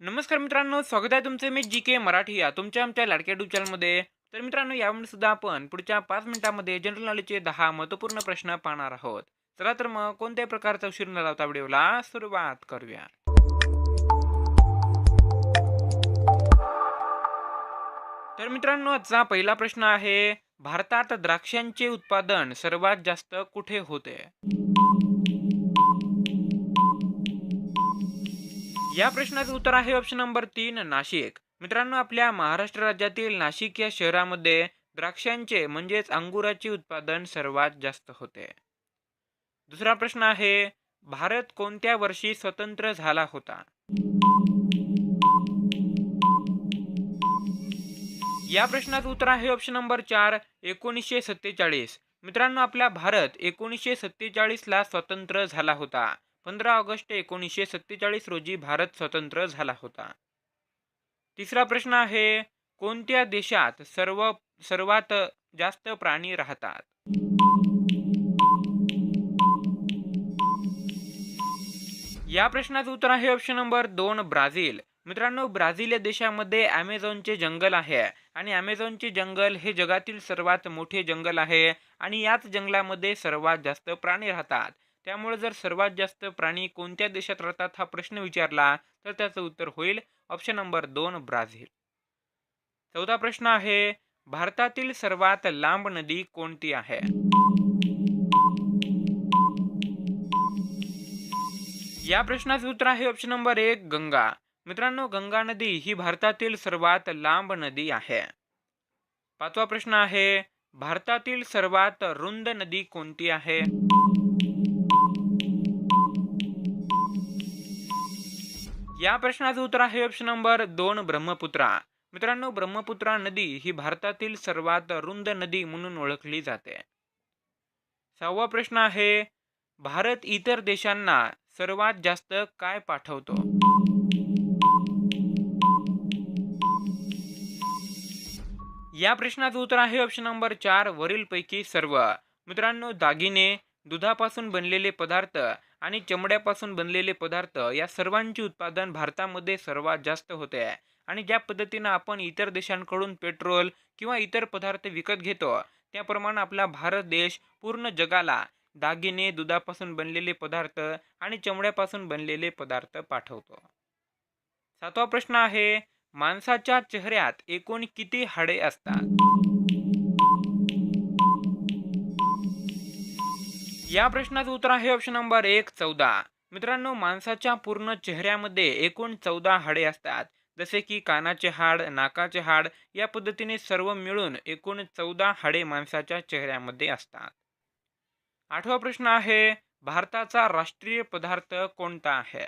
नमस्कार मित्रांनो स्वागत आहे तुमचे मी जी के मराठी या तुमच्या आमच्या लाडक्या यूट्यूब चॅनलमध्ये तर मित्रांनो यामुळे सुद्धा आपण पुढच्या पाच मिनिटांमध्ये जनरल नॉलेजचे दहा महत्त्वपूर्ण प्रश्न पाहणार आहोत. चला तर मग कोणत्याही प्रकारचा उशीर न लावता व्हिडिओला सुरुवात करूया. तर मित्रांनो आजचा पहिला प्रश्न आहे भारतात द्राक्षांचे उत्पादन सर्वात जास्त कुठे होते? या प्रश्नाचं उत्तर आहे ऑप्शन नंबर तीन नाशिक. मित्रांनो आपल्या महाराष्ट्र राज्यातील नाशिक या शहरामध्ये द्राक्षांचे म्हणजेच अंगुराचे उत्पादन सर्वात जास्त होते. दुसरा प्रश्न आहे भारत कोणत्या वर्षी स्वतंत्र झाला होता? या प्रश्नाचं उत्तर आहे ऑप्शन नंबर चार एकोणीसशे सत्तेचाळीस. मित्रांनो आपला भारत एकोणीसशे सत्तेचाळीस ला स्वतंत्र झाला होता. पंधरा ऑगस्ट एकोणीसशे सत्तेचाळीस रोजी भारत स्वतंत्र झाला होता. तिसरा प्रश्न आहे कोणत्या देशात सर्व सर्वात जास्त प्राणी राहतात? या प्रश्नाचं उत्तर आहे ऑप्शन नंबर दोन ब्राझील. मित्रांनो ब्राझील या देशामध्ये ॲमेझॉनचे जंगल आहे आणि ॲमेझॉनचे जंगल हे जगातील सर्वात मोठे जंगल आहे आणि याच जंगलामध्ये सर्वात जास्त प्राणी राहतात. त्यामुळे जर सर्वात जास्त प्राणी कोणत्या देशात राहतात हा प्रश्न विचारला तर त्याचं उत्तर होईल ऑप्शन नंबर दोन ब्राझील. चौथा प्रश्न आहे भारतातील सर्वात लांब नदी कोणती आहे? या प्रश्नाचं उत्तर आहे ऑप्शन नंबर एक गंगा. मित्रांनो गंगा नदी ही भारतातील सर्वात लांब नदी आहे. पाचवा प्रश्न आहे भारतातील सर्वात रुंद नदी कोणती आहे? या प्रश्नाचं उत्तर आहे ऑप्शन नंबर दोन ब्रह्मपुत्रा. मित्रांनो ब्रह्मपुत्रा नदी ही भारतातील सर्वात रुंद नदी म्हणून ओळखली जाते. सहावा प्रश्न आहे भारत इतर देशांना सर्वात जास्त काय पाठवतो? या प्रश्नाचं उत्तर आहे ऑप्शन नंबर चार वरीलपैकी सर्व. मित्रांनो दागिने दुधापासून बनलेले पदार्थ आणि चमड्यापासून बनलेले पदार्थ या सर्वांचे उत्पादन भारतामध्ये सर्वात जास्त होते. आहे आणि ज्या पद्धतीनं आपण इतर देशांकडून पेट्रोल किंवा इतर पदार्थ विकत घेतो त्याप्रमाणे आपला भारत देश पूर्ण जगाला दागिने दुधापासून बनलेले पदार्थ आणि चमड्यापासून बनलेले पदार्थ पाठवतो. सातवा प्रश्न आहे माणसाच्या चेहऱ्यात एकूण किती हाडे असतात? या प्रश्नाचं उत्तर आहे ऑप्शन नंबर एक चौदा. मित्रांनो माणसाच्या पूर्ण चेहऱ्यामध्ये एकूण चौदा हाडे असतात. जसे की कानाचे हाड नाकाचे हाड या पद्धतीने सर्व मिळून एकूण चौदा हाडे माणसाच्या चेहऱ्यामध्ये असतात. आठवा प्रश्न आहे भारताचा राष्ट्रीय पदार्थ कोणता आहे?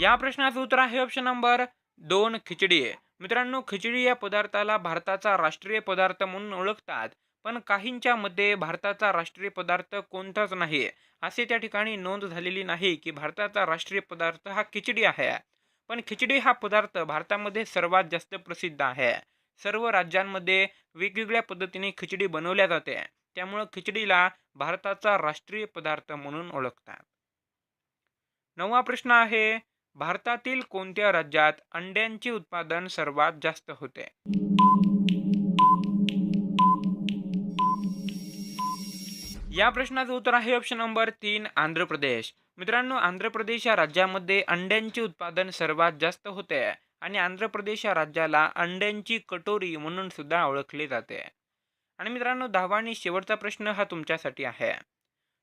या प्रश्नाचं उत्तर आहे ऑप्शन नंबर दोन खिचडी. मित्रांनो खिचडी या पदार्थाला भारताचा राष्ट्रीय पदार्थ म्हणून ओळखतात पण काहींच्या मध्ये भारताचा राष्ट्रीय पदार्थ कोणताच नाही. असे त्या ठिकाणी नोंद झालेली नाही की भारताचा राष्ट्रीय पदार्थ हा खिचडी आहे. पण खिचडी हा पदार्थ भारतामध्ये सर्वात जास्त प्रसिद्ध आहे. सर्व राज्यांमध्ये वेगवेगळ्या पद्धतीने खिचडी बनवल्या जाते. त्यामुळं खिचडीला भारताचा राष्ट्रीय पदार्थ म्हणून ओळखतात. नववा प्रश्न आहे भारतातील कोणत्या राज्यात अंड्यांचे उत्पादन सर्वात जास्त होते? या प्रश्नाचं उत्तर आहे ऑप्शन नंबर तीन आंध्र प्रदेश. मित्रांनो आंध्र प्रदेश या राज्यामध्ये अंड्यांचे उत्पादन सर्वात जास्त होते आणि आंध्र प्रदेश या राज्याला अंड्यांची कटोरी म्हणून सुद्धा ओळखले जाते. आणि मित्रांनो दहावा आणि शेवटचा प्रश्न हा तुमच्यासाठी आहे.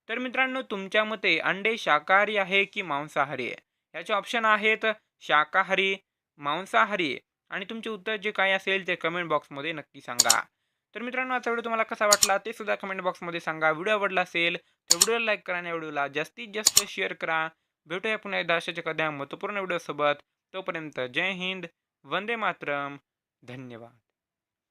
तर मित्रांनो तुमच्या मते अंडे शाकाहारी आहे की मांसाहारी? आहे याचे ऑप्शन आहेत शाकाहारी मांसाहारी आणि तुमचे उत्तर जे काय असेल ते कमेंट बॉक्समध्ये नक्की सांगा. तर मित्रांनो आजचा व्हिडिओ तुम्हाला कसा वाटला ते सुद्धा कमेंट बॉक्समध्ये सांगा. व्हिडिओ आवडला असेल तर व्हिडिओला लाईक करा आणि व्हिडिओला जास्तीत जास्त शेअर करा. भेटूया पुन्हा एकदा अशाच एखाद्या महत्त्वपूर्ण व्हिडिओसोबत तोपर्यंत जय हिंद वंदे मातरम. धन्यवाद.